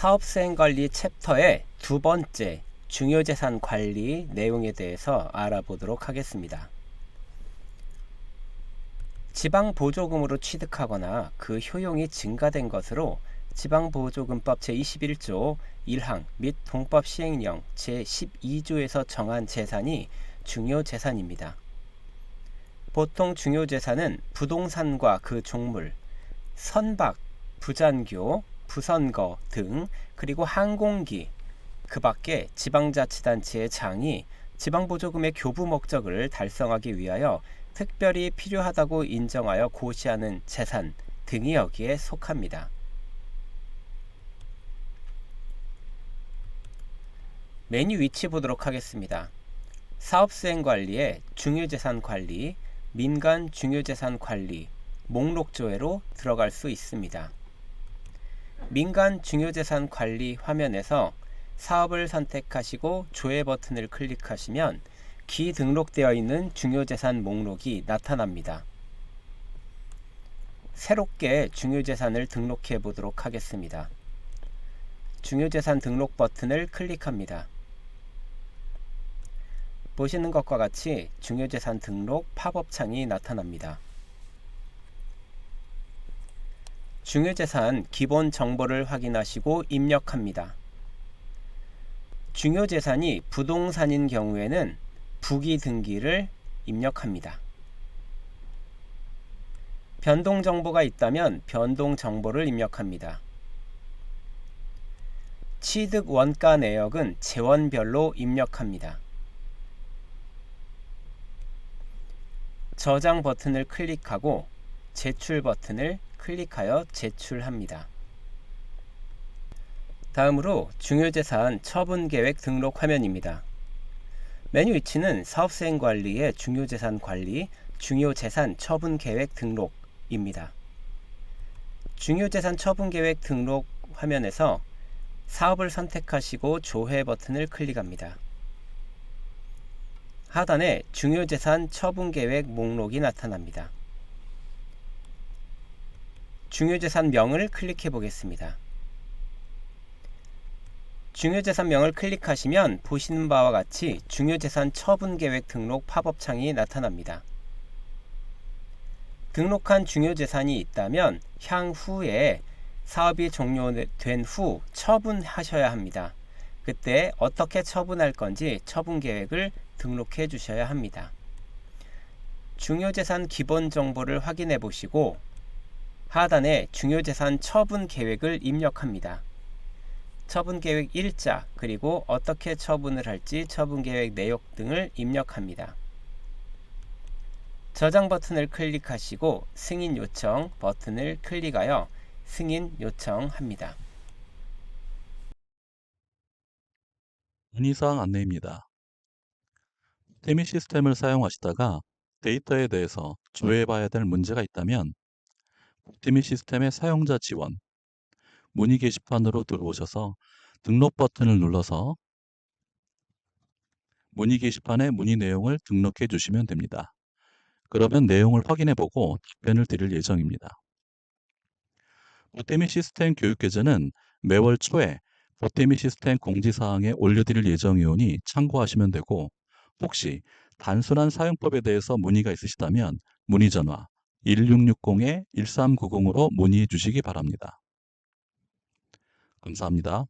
사업 수행 관리 챕터의 두 번째 중요재산 관리 내용에 대해서 알아보도록 하겠습니다. 지방보조금으로 취득하거나 그 효용이 증가된 것으로 지방보조금법 제21조 1항 및 동법 시행령 제12조에서 정한 재산이 중요재산입니다. 보통 중요재산은 부동산과 그 종물, 선박, 부잔교, 부선거 등 그리고 항공기 그 밖에 지방자치단체의 장이 지방보조금의 교부 목적을 달성하기 위하여 특별히 필요하다고 인정하여 고시하는 재산 등이 여기에 속합니다. 메뉴 위치 보도록 하겠습니다. 사업수행 관리에 중요재산 관리, 민간 중요재산 관리, 목록 조회로 들어갈 수 있습니다. 민간 중요재산 관리 화면에서 사업을 선택하시고 조회 버튼을 클릭하시면 기 등록되어 있는 중요재산 목록이 나타납니다. 새롭게 중요재산을 등록해 보도록 하겠습니다. 중요재산 등록 버튼을 클릭합니다. 보시는 것과 같이 중요재산 등록 팝업 창이 나타납니다. 중요재산 기본 정보를 확인하시고 입력합니다. 중요재산이 부동산인 경우에는 부기 등기를 입력합니다. 변동 정보가 있다면 변동 정보를 입력합니다. 취득 원가 내역은 재원별로 입력합니다. 저장 버튼을 클릭하고 제출 버튼을 클릭하여 제출합니다. 다음으로 중요재산 처분계획 등록 화면입니다. 메뉴 위치는 사업 수행 관리의 중요재산 관리, 중요재산 처분 계획 등록입니다. 중요재산 처분 계획 등록 화면에서 사업을 선택하시고 조회 버튼을 클릭합니다. 하단에 중요재산 처분 계획 목록이 나타납니다. 중요재산명을 클릭해 보겠습니다. 중요재산명을 클릭하시면 보시는 바와 같이 중요재산 처분계획 등록 팝업창이 나타납니다. 등록한 중요재산이 있다면 향후에 사업이 종료된 후 처분하셔야 합니다. 그때 어떻게 처분할 건지 처분 계획을 등록해 주셔야 합니다. 중요재산 기본 정보를 확인해 보시고 하단에 중요재산 처분 계획을 입력합니다. 처분 계획 일자 그리고 어떻게 처분을 할지 처분 계획 내역 등을 입력합니다. 저장 버튼을 클릭하시고 승인 요청 버튼을 클릭하여 승인 요청합니다. 문의사항 안내입니다. 태미 시스템을 사용하시다가 데이터에 대해서 조회해봐야 될 문제가 있다면 태미 시스템의 사용자 지원, 문의 게시판으로 들어오셔서 등록 버튼을 눌러서 문의 게시판에 문의 내용을 등록해 주시면 됩니다. 그러면 내용을 확인해 보고 답변을 드릴 예정입니다. 보태미 시스템 교육계제는 매월 초에 보태미 시스템 공지사항에 올려드릴 예정이오니 참고하시면 되고 혹시 단순한 사용법에 대해서 문의가 있으시다면 문의 전화 1660-1390으로 문의해 주시기 바랍니다. 감사합니다.